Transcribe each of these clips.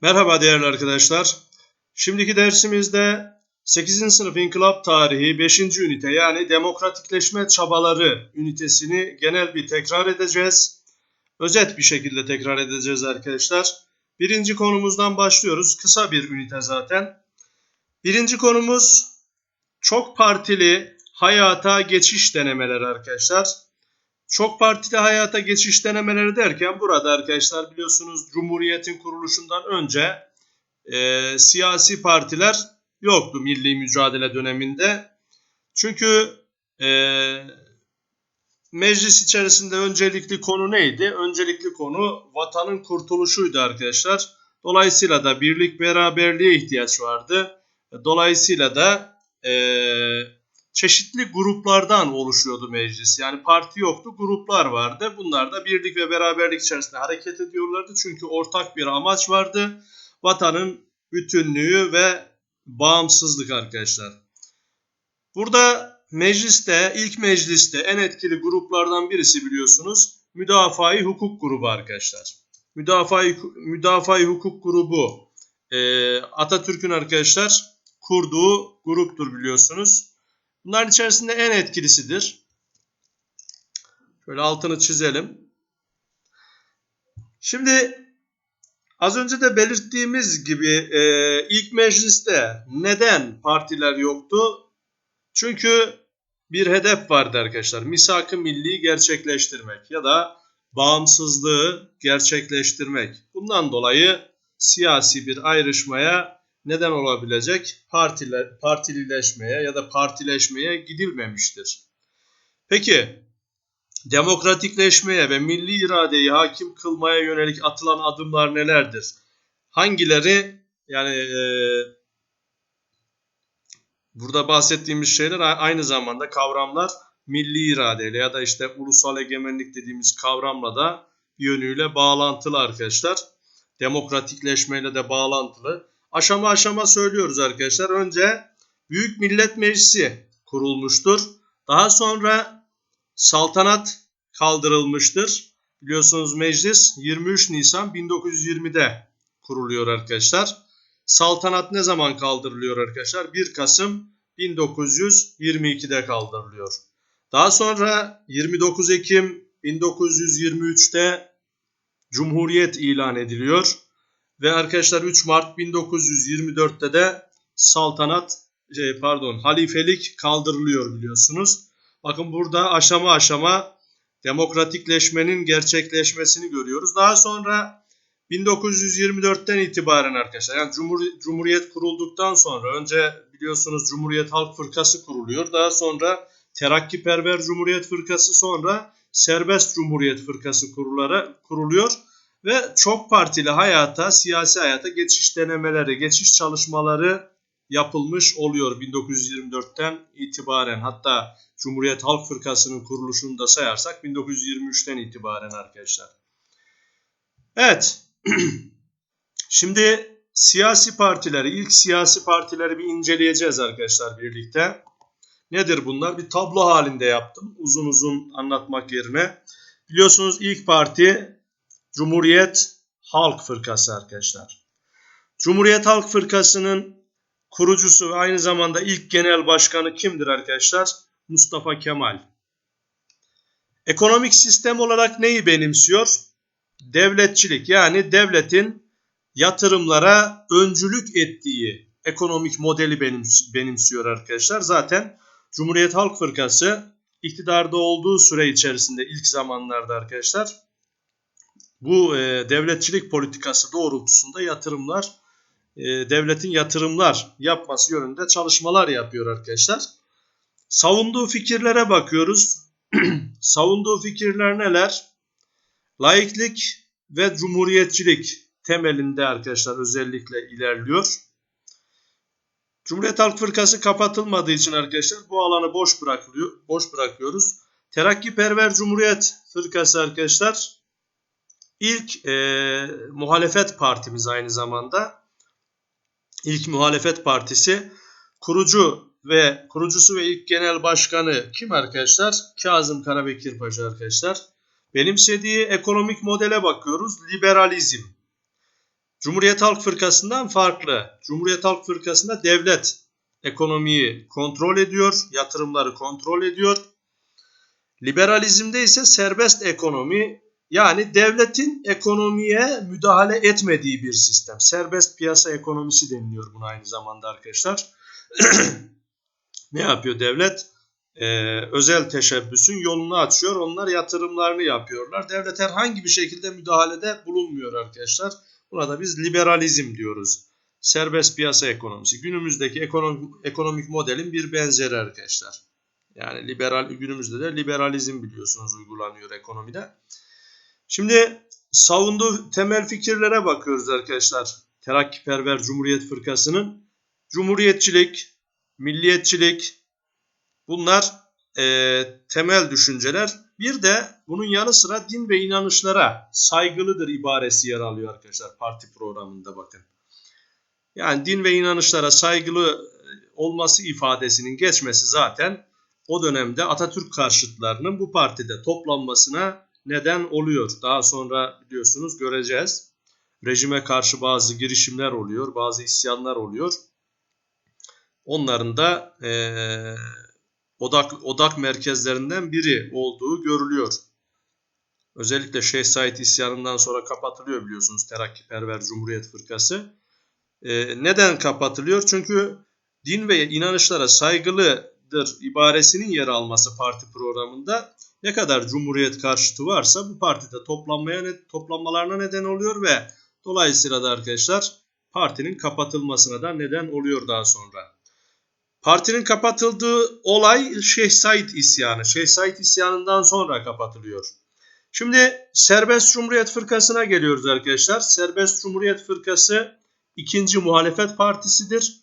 Merhaba değerli arkadaşlar. Şimdiki dersimizde 8. sınıf İnkılap Tarihi 5. ünite yani demokratikleşme çabaları ünitesini genel bir tekrar edeceğiz. Özet bir şekilde tekrar edeceğiz arkadaşlar. Birinci konumuzdan başlıyoruz. Kısa bir ünite zaten. Birinci konumuz çok partili hayata geçiş denemeleri arkadaşlar. Çok partili hayata geçiş denemeleri derken burada arkadaşlar biliyorsunuz Cumhuriyet'in kuruluşundan önce e, siyasi partiler yoktu milli mücadele döneminde. Çünkü e, meclis içerisinde öncelikli konu neydi? Öncelikli konu vatanın kurtuluşuydu arkadaşlar. Dolayısıyla da birlik beraberliğe ihtiyaç vardı. Dolayısıyla da e, çeşitli gruplardan oluşuyordu meclis. Yani parti yoktu, gruplar vardı. Bunlar da birlik ve beraberlik içerisinde hareket ediyorlardı. Çünkü ortak bir amaç vardı. Vatanın bütünlüğü ve bağımsızlık arkadaşlar. Burada mecliste, ilk mecliste en etkili gruplardan birisi biliyorsunuz müdafaa hukuk grubu arkadaşlar. Müdafaa müdafaa hukuk grubu e, Atatürk'ün arkadaşlar kurduğu gruptur biliyorsunuz. Bunların içerisinde en etkilisidir. Şöyle altını çizelim. Şimdi az önce de belirttiğimiz gibi e, ilk mecliste neden partiler yoktu? Çünkü bir hedef vardı arkadaşlar. Misak-ı milli gerçekleştirmek ya da bağımsızlığı gerçekleştirmek. Bundan dolayı siyasi bir ayrışmaya neden olabilecek partiler, partilileşmeye ya da partileşmeye gidilmemiştir. Peki demokratikleşmeye ve milli iradeyi hakim kılmaya yönelik atılan adımlar nelerdir? Hangileri yani e, burada bahsettiğimiz şeyler aynı zamanda kavramlar milli iradeyle ya da işte ulusal egemenlik dediğimiz kavramla da yönüyle bağlantılı arkadaşlar. Demokratikleşmeyle de bağlantılı aşama aşama söylüyoruz arkadaşlar. Önce Büyük Millet Meclisi kurulmuştur. Daha sonra saltanat kaldırılmıştır. Biliyorsunuz meclis 23 Nisan 1920'de kuruluyor arkadaşlar. Saltanat ne zaman kaldırılıyor arkadaşlar? 1 Kasım 1922'de kaldırılıyor. Daha sonra 29 Ekim 1923'te Cumhuriyet ilan ediliyor. Ve arkadaşlar 3 Mart 1924'te de saltanat şey, pardon halifelik kaldırılıyor biliyorsunuz. Bakın burada aşama aşama demokratikleşmenin gerçekleşmesini görüyoruz. Daha sonra 1924'ten itibaren arkadaşlar yani Cumhur, Cumhuriyet kurulduktan sonra önce biliyorsunuz Cumhuriyet Halk Fırkası kuruluyor. Daha sonra Terakkiperver Cumhuriyet Fırkası sonra Serbest Cumhuriyet Fırkası kurulara, kuruluyor ve çok partili hayata, siyasi hayata geçiş denemeleri, geçiş çalışmaları yapılmış oluyor 1924'ten itibaren. Hatta Cumhuriyet Halk Fırkası'nın kuruluşunu da sayarsak 1923'ten itibaren arkadaşlar. Evet. Şimdi siyasi partileri, ilk siyasi partileri bir inceleyeceğiz arkadaşlar birlikte. Nedir bunlar? Bir tablo halinde yaptım. Uzun uzun anlatmak yerine. Biliyorsunuz ilk parti Cumhuriyet Halk Fırkası arkadaşlar. Cumhuriyet Halk Fırkası'nın kurucusu ve aynı zamanda ilk genel başkanı kimdir arkadaşlar? Mustafa Kemal. Ekonomik sistem olarak neyi benimsiyor? Devletçilik yani devletin yatırımlara öncülük ettiği ekonomik modeli benimsiyor arkadaşlar. Zaten Cumhuriyet Halk Fırkası iktidarda olduğu süre içerisinde ilk zamanlarda arkadaşlar bu e, devletçilik politikası doğrultusunda yatırımlar, e, devletin yatırımlar yapması yönünde çalışmalar yapıyor arkadaşlar. Savunduğu fikirlere bakıyoruz. Savunduğu fikirler neler? Laiklik ve cumhuriyetçilik temelinde arkadaşlar özellikle ilerliyor. Cumhuriyet Halk Fırkası kapatılmadığı için arkadaşlar bu alanı boş bırakılıyor, boş bırakıyoruz. Terakkiperver Cumhuriyet Fırkası arkadaşlar İlk e, muhalefet partimiz aynı zamanda. İlk muhalefet partisi kurucu ve kurucusu ve ilk genel başkanı kim arkadaşlar? Kazım Karabekir Paşa arkadaşlar. Benimsediği ekonomik modele bakıyoruz. Liberalizm. Cumhuriyet Halk Fırkası'ndan farklı. Cumhuriyet Halk Fırkası'nda devlet ekonomiyi kontrol ediyor, yatırımları kontrol ediyor. Liberalizmde ise serbest ekonomi yani devletin ekonomiye müdahale etmediği bir sistem. Serbest piyasa ekonomisi deniliyor buna aynı zamanda arkadaşlar. ne yapıyor devlet? Ee, özel teşebbüsün yolunu açıyor. Onlar yatırımlarını yapıyorlar. Devlet herhangi bir şekilde müdahalede bulunmuyor arkadaşlar. Buna da biz liberalizm diyoruz. Serbest piyasa ekonomisi. Günümüzdeki ekonomik, ekonomik modelin bir benzeri arkadaşlar. Yani liberal günümüzde de liberalizm biliyorsunuz uygulanıyor ekonomide. Şimdi savunduğu temel fikirlere bakıyoruz arkadaşlar. Terakkiperver Cumhuriyet Fırkası'nın cumhuriyetçilik, milliyetçilik bunlar e, temel düşünceler. Bir de bunun yanı sıra din ve inanışlara saygılıdır ibaresi yer alıyor arkadaşlar parti programında bakın. Yani din ve inanışlara saygılı olması ifadesinin geçmesi zaten o dönemde Atatürk karşıtlarının bu partide toplanmasına neden oluyor. Daha sonra biliyorsunuz göreceğiz. Rejime karşı bazı girişimler oluyor, bazı isyanlar oluyor. Onların da e, odak odak merkezlerinden biri olduğu görülüyor. Özellikle Şeyh Said isyanından sonra kapatılıyor biliyorsunuz Terakkiperver Cumhuriyet Fırkası. E, neden kapatılıyor? Çünkü din ve inanışlara saygılıdır ibaresinin yer alması parti programında ne kadar cumhuriyet karşıtı varsa bu partide toplanmaya toplanmalarına neden oluyor ve dolayısıyla da arkadaşlar partinin kapatılmasına da neden oluyor daha sonra. Partinin kapatıldığı olay Şeyh Said isyanı. Şeyh Said isyanından sonra kapatılıyor. Şimdi Serbest Cumhuriyet Fırkası'na geliyoruz arkadaşlar. Serbest Cumhuriyet Fırkası ikinci muhalefet partisidir.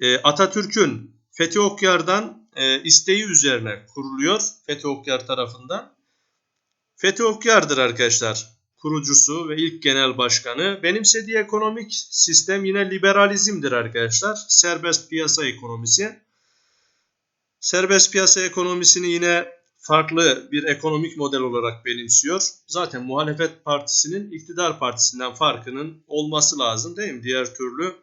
Ee, Atatürk'ün Fethi Okyar'dan e, isteği üzerine kuruluyor Fethi Okyar tarafından. Fethi Okyar'dır arkadaşlar kurucusu ve ilk genel başkanı. Benimsediği ekonomik sistem yine liberalizmdir arkadaşlar. Serbest piyasa ekonomisi. Serbest piyasa ekonomisini yine farklı bir ekonomik model olarak benimsiyor. Zaten muhalefet partisinin iktidar partisinden farkının olması lazım değil mi? Diğer türlü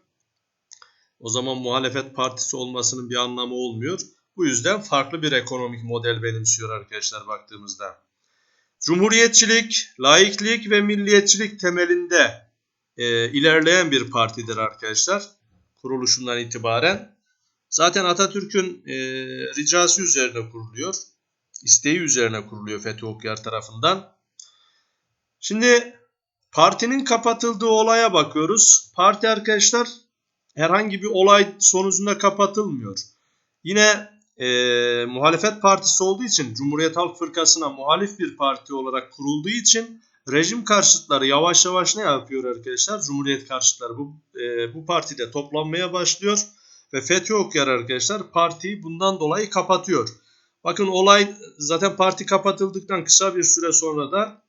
o zaman muhalefet partisi olmasının bir anlamı olmuyor. Bu yüzden farklı bir ekonomik model benimsiyor arkadaşlar baktığımızda. Cumhuriyetçilik, laiklik ve milliyetçilik temelinde e, ilerleyen bir partidir arkadaşlar. Kuruluşundan itibaren. Zaten Atatürk'ün e, ricası üzerine kuruluyor. isteği üzerine kuruluyor Fethi Okyar tarafından. Şimdi partinin kapatıldığı olaya bakıyoruz. Parti arkadaşlar herhangi bir olay sonucunda kapatılmıyor. Yine e, muhalefet partisi olduğu için Cumhuriyet Halk Fırkası'na muhalif bir parti olarak kurulduğu için rejim karşıtları yavaş yavaş ne yapıyor arkadaşlar? Cumhuriyet karşıtları bu, e, bu partide toplanmaya başlıyor ve FETÖ Okyar arkadaşlar partiyi bundan dolayı kapatıyor. Bakın olay zaten parti kapatıldıktan kısa bir süre sonra da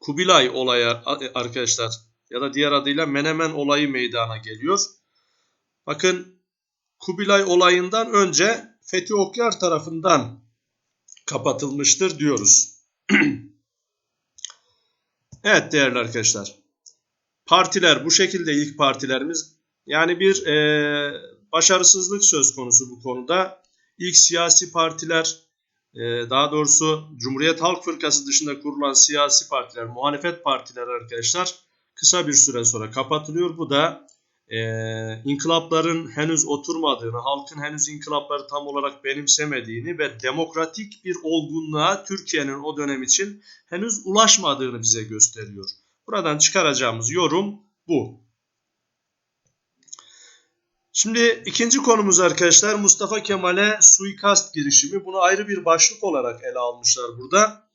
Kubilay olayı arkadaşlar ya da diğer adıyla Menemen olayı meydana geliyor. Bakın Kubilay olayından önce Fethi Okyar tarafından kapatılmıştır diyoruz. evet değerli arkadaşlar. Partiler bu şekilde ilk partilerimiz. Yani bir e, başarısızlık söz konusu bu konuda. İlk siyasi partiler e, daha doğrusu Cumhuriyet Halk Fırkası dışında kurulan siyasi partiler, muhalefet partileri arkadaşlar kısa bir süre sonra kapatılıyor. Bu da e, inkılapların henüz oturmadığını, halkın henüz inkılapları tam olarak benimsemediğini ve demokratik bir olgunluğa Türkiye'nin o dönem için henüz ulaşmadığını bize gösteriyor. Buradan çıkaracağımız yorum bu. Şimdi ikinci konumuz arkadaşlar Mustafa Kemal'e suikast girişimi. Bunu ayrı bir başlık olarak ele almışlar burada.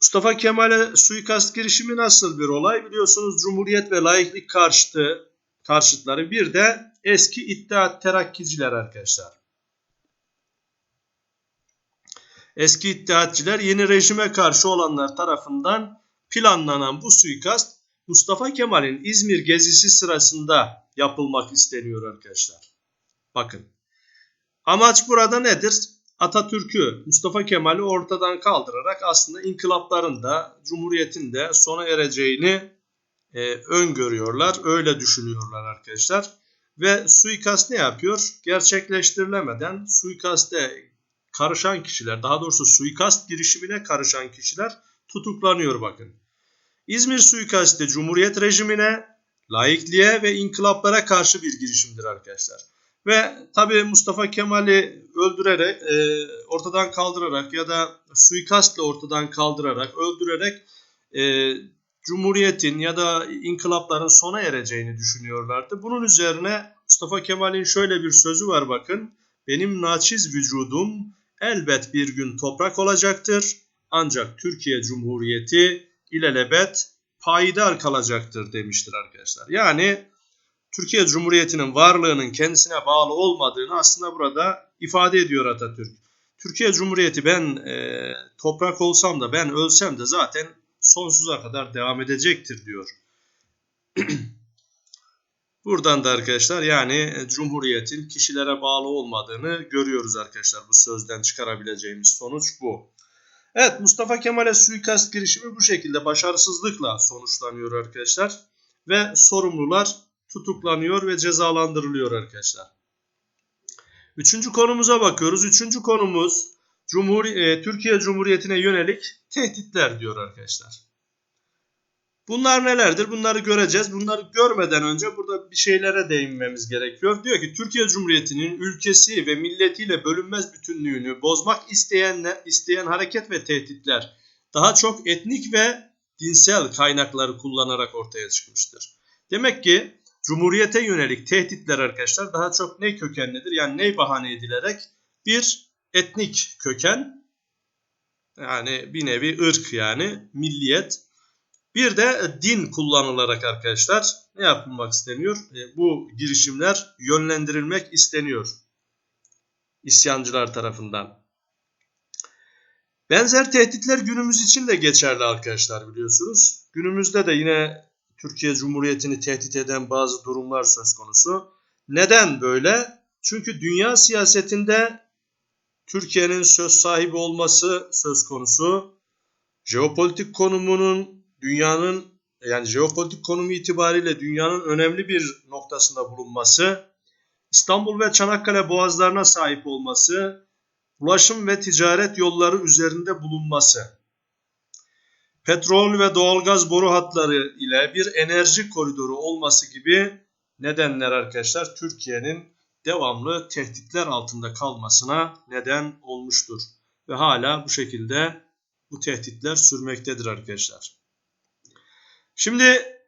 Mustafa Kemal'e suikast girişimi nasıl bir olay? Biliyorsunuz Cumhuriyet ve laiklik karşıtı karşıtları bir de eski İttihat Terakkiciler arkadaşlar. Eski İttihatçiler yeni rejime karşı olanlar tarafından planlanan bu suikast Mustafa Kemal'in İzmir gezisi sırasında yapılmak isteniyor arkadaşlar. Bakın. Amaç burada nedir? Atatürk'ü, Mustafa Kemal'i ortadan kaldırarak aslında inkılapların da, Cumhuriyet'in de sona ereceğini e, öngörüyorlar, öyle düşünüyorlar arkadaşlar. Ve suikast ne yapıyor? Gerçekleştirilemeden suikaste karışan kişiler, daha doğrusu suikast girişimine karışan kişiler tutuklanıyor bakın. İzmir suikasti Cumhuriyet rejimine, laikliğe ve inkılaplara karşı bir girişimdir arkadaşlar. Ve tabi Mustafa Kemal'i öldürerek, e, ortadan kaldırarak ya da suikastla ortadan kaldırarak, öldürerek e, Cumhuriyet'in ya da inkılapların sona ereceğini düşünüyorlardı. Bunun üzerine Mustafa Kemal'in şöyle bir sözü var bakın. Benim naçiz vücudum elbet bir gün toprak olacaktır. Ancak Türkiye Cumhuriyeti ilelebet payidar kalacaktır demiştir arkadaşlar. Yani Türkiye Cumhuriyeti'nin varlığının kendisine bağlı olmadığını aslında burada ifade ediyor Atatürk. Türkiye Cumhuriyeti ben e, toprak olsam da ben ölsem de zaten sonsuza kadar devam edecektir diyor. Buradan da arkadaşlar yani Cumhuriyet'in kişilere bağlı olmadığını görüyoruz arkadaşlar. Bu sözden çıkarabileceğimiz sonuç bu. Evet Mustafa Kemal'e suikast girişimi bu şekilde başarısızlıkla sonuçlanıyor arkadaşlar. Ve sorumlular tutuklanıyor ve cezalandırılıyor arkadaşlar. Üçüncü konumuza bakıyoruz. Üçüncü konumuz Cumhur e, Türkiye Cumhuriyeti'ne yönelik tehditler diyor arkadaşlar. Bunlar nelerdir? Bunları göreceğiz. Bunları görmeden önce burada bir şeylere değinmemiz gerekiyor. Diyor ki Türkiye Cumhuriyeti'nin ülkesi ve milletiyle bölünmez bütünlüğünü bozmak isteyen, isteyen hareket ve tehditler daha çok etnik ve dinsel kaynakları kullanarak ortaya çıkmıştır. Demek ki Cumhuriyete yönelik tehditler arkadaşlar daha çok ne kökenlidir? Yani ne bahane edilerek? Bir, etnik köken. Yani bir nevi ırk yani milliyet. Bir de din kullanılarak arkadaşlar ne yapılmak isteniyor? E, bu girişimler yönlendirilmek isteniyor. İsyancılar tarafından. Benzer tehditler günümüz için de geçerli arkadaşlar biliyorsunuz. Günümüzde de yine Türkiye Cumhuriyeti'ni tehdit eden bazı durumlar söz konusu. Neden böyle? Çünkü dünya siyasetinde Türkiye'nin söz sahibi olması söz konusu. Jeopolitik konumunun dünyanın yani jeopolitik konumu itibariyle dünyanın önemli bir noktasında bulunması, İstanbul ve Çanakkale boğazlarına sahip olması, ulaşım ve ticaret yolları üzerinde bulunması petrol ve doğalgaz boru hatları ile bir enerji koridoru olması gibi nedenler arkadaşlar Türkiye'nin devamlı tehditler altında kalmasına neden olmuştur. Ve hala bu şekilde bu tehditler sürmektedir arkadaşlar. Şimdi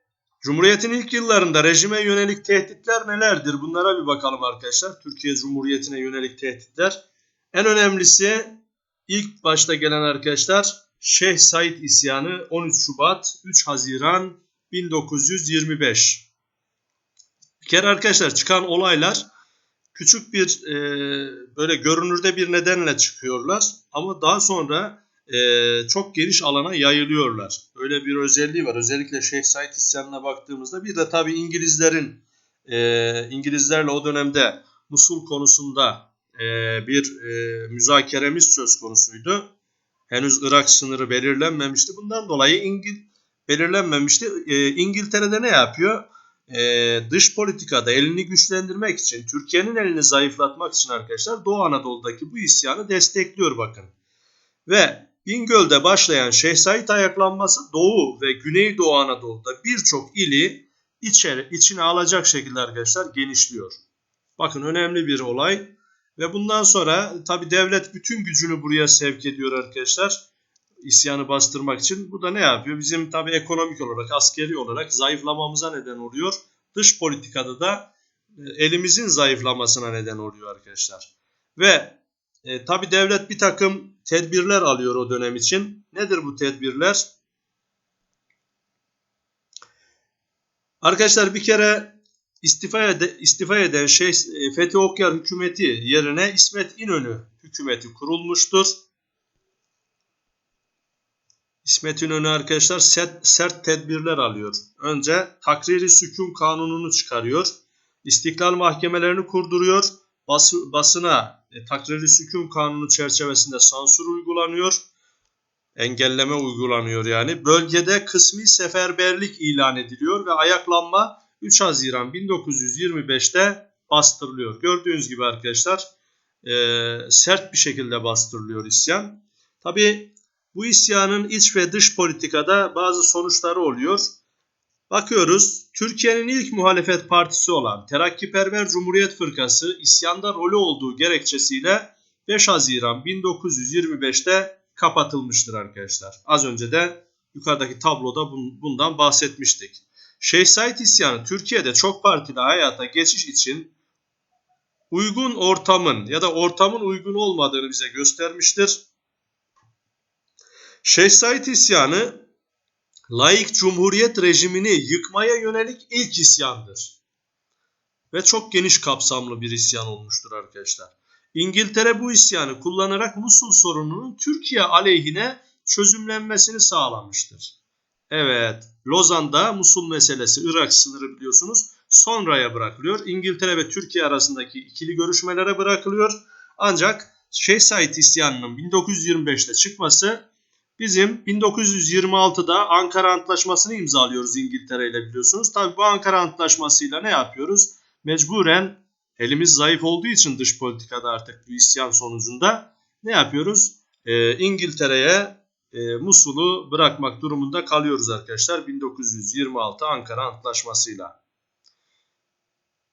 Cumhuriyet'in ilk yıllarında rejime yönelik tehditler nelerdir? Bunlara bir bakalım arkadaşlar. Türkiye Cumhuriyeti'ne yönelik tehditler. En önemlisi ilk başta gelen arkadaşlar Şeyh Said isyanı 13 Şubat 3 Haziran 1925. Bir kere arkadaşlar çıkan olaylar küçük bir e, böyle görünürde bir nedenle çıkıyorlar ama daha sonra e, çok geniş alana yayılıyorlar. Öyle bir özelliği var. Özellikle Şeyh Said isyanına baktığımızda bir de tabi İngilizlerin e, İngilizlerle o dönemde Musul konusunda e, bir e, müzakeremiz söz konusuydu henüz Irak sınırı belirlenmemişti. Bundan dolayı İngil belirlenmemişti. E, İngiltere'de ne yapıyor? E, dış politikada elini güçlendirmek için, Türkiye'nin elini zayıflatmak için arkadaşlar Doğu Anadolu'daki bu isyanı destekliyor bakın. Ve Bingöl'de başlayan Şeyh ayaklanması Doğu ve Güneydoğu Anadolu'da birçok ili içeri, içine alacak şekilde arkadaşlar genişliyor. Bakın önemli bir olay. Ve bundan sonra tabi devlet bütün gücünü buraya sevk ediyor arkadaşlar. İsyanı bastırmak için. Bu da ne yapıyor? Bizim tabi ekonomik olarak, askeri olarak zayıflamamıza neden oluyor. Dış politikada da e, elimizin zayıflamasına neden oluyor arkadaşlar. Ve e, tabi devlet bir takım tedbirler alıyor o dönem için. Nedir bu tedbirler? Arkadaşlar bir kere istifa, ede, istifa eden şey e, Fethi Okyar hükümeti yerine İsmet İnönü hükümeti kurulmuştur. İsmet İnönü arkadaşlar sert, sert tedbirler alıyor. Önce takriri sükun kanununu çıkarıyor. İstiklal mahkemelerini kurduruyor. Bas, basına e, takriri sükun kanunu çerçevesinde sansür uygulanıyor. Engelleme uygulanıyor yani. Bölgede kısmi seferberlik ilan ediliyor ve ayaklanma 3 Haziran 1925'te bastırılıyor. Gördüğünüz gibi arkadaşlar e, sert bir şekilde bastırılıyor isyan. Tabi bu isyanın iç ve dış politikada bazı sonuçları oluyor. Bakıyoruz Türkiye'nin ilk muhalefet partisi olan Terakkiperver Cumhuriyet Fırkası isyanda rolü olduğu gerekçesiyle 5 Haziran 1925'te kapatılmıştır arkadaşlar. Az önce de yukarıdaki tabloda bundan bahsetmiştik. Şeyh Said isyanı Türkiye'de çok partili hayata geçiş için uygun ortamın ya da ortamın uygun olmadığını bize göstermiştir. Şeyh isyanı laik cumhuriyet rejimini yıkmaya yönelik ilk isyandır. Ve çok geniş kapsamlı bir isyan olmuştur arkadaşlar. İngiltere bu isyanı kullanarak Musul sorununun Türkiye aleyhine çözümlenmesini sağlamıştır. Evet, Lozan'da Musul meselesi Irak sınırı biliyorsunuz sonraya bırakılıyor. İngiltere ve Türkiye arasındaki ikili görüşmelere bırakılıyor. Ancak Şeyh isyanının 1925'te çıkması bizim 1926'da Ankara Antlaşması'nı imzalıyoruz İngiltere ile biliyorsunuz. Tabi bu Ankara Antlaşması'yla ne yapıyoruz? Mecburen elimiz zayıf olduğu için dış politikada artık bu isyan sonucunda ne yapıyoruz? Ee, İngiltere'ye e, Musul'u bırakmak durumunda kalıyoruz arkadaşlar 1926 Ankara Antlaşması'yla.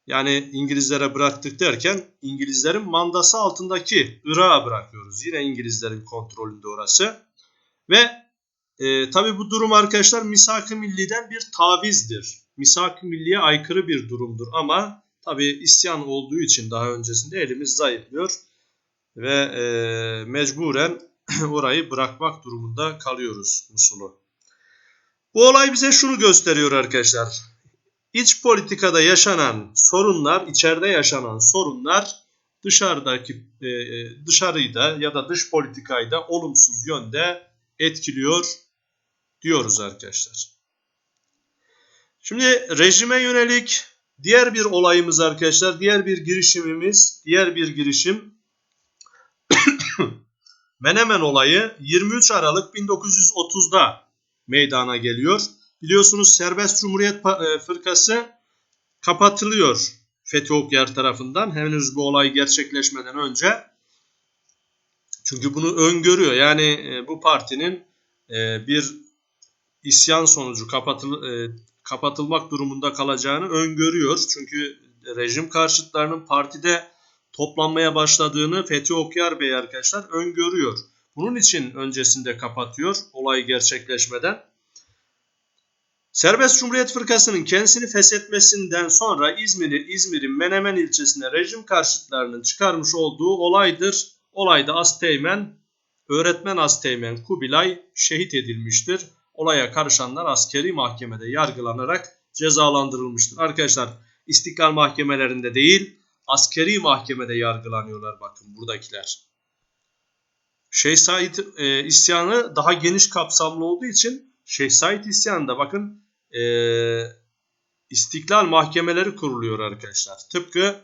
Yani İngilizlere bıraktık derken İngilizlerin mandası altındaki Irak'a bırakıyoruz. Yine İngilizlerin kontrolünde orası. Ve e, tabi bu durum arkadaşlar misak-ı milliden bir tavizdir. Misak-ı milliye aykırı bir durumdur ama tabi isyan olduğu için daha öncesinde elimiz zayıflıyor. Ve e, mecburen orayı bırakmak durumunda kalıyoruz Musul'u. Bu olay bize şunu gösteriyor arkadaşlar. İç politikada yaşanan sorunlar, içeride yaşanan sorunlar dışarıdaki e, e dışarıyı da ya da dış politikayı da olumsuz yönde etkiliyor diyoruz arkadaşlar. Şimdi rejime yönelik diğer bir olayımız arkadaşlar, diğer bir girişimimiz, diğer bir girişim Menemen olayı 23 Aralık 1930'da meydana geliyor. Biliyorsunuz Serbest Cumhuriyet e, Fırkası kapatılıyor Fethi Okyar tarafından henüz bu olay gerçekleşmeden önce. Çünkü bunu öngörüyor. Yani e, bu partinin e, bir isyan sonucu kapatıl, kapatılmak durumunda kalacağını öngörüyor. Çünkü rejim karşıtlarının partide toplanmaya başladığını Fethi Okyar Bey arkadaşlar öngörüyor. Bunun için öncesinde kapatıyor olay gerçekleşmeden. Serbest Cumhuriyet Fırkası'nın kendisini feshetmesinden sonra İzmir'i İzmir'in Menemen ilçesine rejim karşıtlarının çıkarmış olduğu olaydır. Olayda Asteğmen, öğretmen Asteğmen Kubilay şehit edilmiştir. Olaya karışanlar askeri mahkemede yargılanarak cezalandırılmıştır. Arkadaşlar istiklal mahkemelerinde değil askeri mahkemede yargılanıyorlar bakın buradakiler. Şeyh Said e, isyanı daha geniş kapsamlı olduğu için Şeyh Said isyanında bakın e, istiklal mahkemeleri kuruluyor arkadaşlar. Tıpkı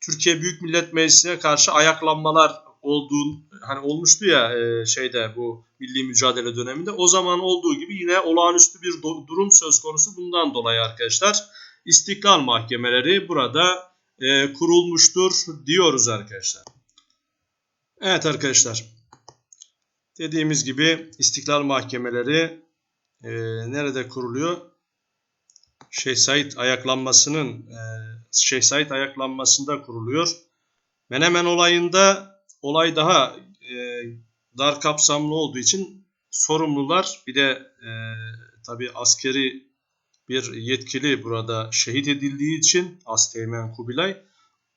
Türkiye Büyük Millet Meclisi'ne karşı ayaklanmalar olduğu hani olmuştu ya e, şeyde bu milli mücadele döneminde o zaman olduğu gibi yine olağanüstü bir durum söz konusu bundan dolayı arkadaşlar istiklal mahkemeleri burada e, kurulmuştur diyoruz arkadaşlar. Evet arkadaşlar. Dediğimiz gibi istiklal mahkemeleri e, nerede kuruluyor? Şeyh Said ayaklanmasının e, Şeyh Said ayaklanmasında kuruluyor. Menemen olayında olay daha e, dar kapsamlı olduğu için sorumlular bir de e, tabi askeri bir yetkili burada şehit edildiği için Asteğmen Kubilay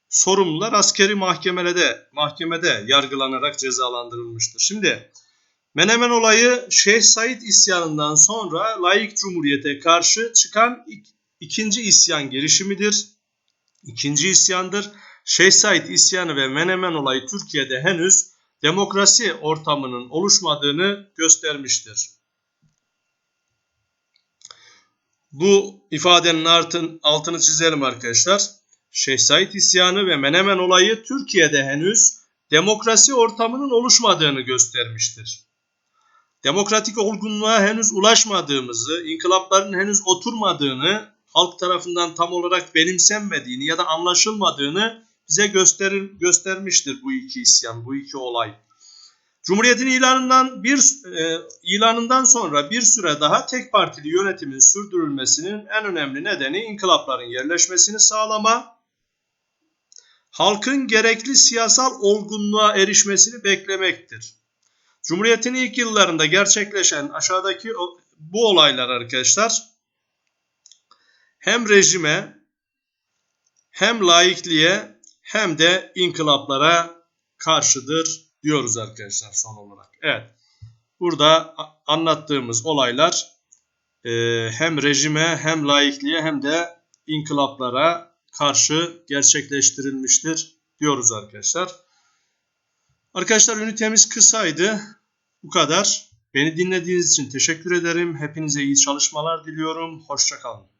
sorumlular askeri mahkemede mahkemede yargılanarak cezalandırılmıştır. Şimdi Menemen olayı Şeyh Said isyanından sonra laik cumhuriyete karşı çıkan ikinci isyan girişimidir. İkinci isyandır. Şeyh Said isyanı ve Menemen olayı Türkiye'de henüz demokrasi ortamının oluşmadığını göstermiştir. Bu ifadenin altın, altını çizelim arkadaşlar. Şeyh Said isyanı ve Menemen olayı Türkiye'de henüz demokrasi ortamının oluşmadığını göstermiştir. demokratik olgunluğa henüz ulaşmadığımızı, inkılapların henüz oturmadığını, halk tarafından tam olarak benimsenmediğini ya da anlaşılmadığını bize gösterir, göstermiştir bu iki isyan, bu iki olay. Cumhuriyetin ilanından bir e, ilanından sonra bir süre daha tek partili yönetimin sürdürülmesinin en önemli nedeni inkılapların yerleşmesini sağlama, halkın gerekli siyasal olgunluğa erişmesini beklemektir. Cumhuriyetin ilk yıllarında gerçekleşen aşağıdaki bu olaylar arkadaşlar hem rejime hem laikliğe hem de inkılaplara karşıdır diyoruz arkadaşlar son olarak. Evet. Burada anlattığımız olaylar e, hem rejime hem laikliğe hem de inkılaplara karşı gerçekleştirilmiştir diyoruz arkadaşlar. Arkadaşlar ünitemiz kısaydı. Bu kadar. Beni dinlediğiniz için teşekkür ederim. Hepinize iyi çalışmalar diliyorum. Hoşçakalın.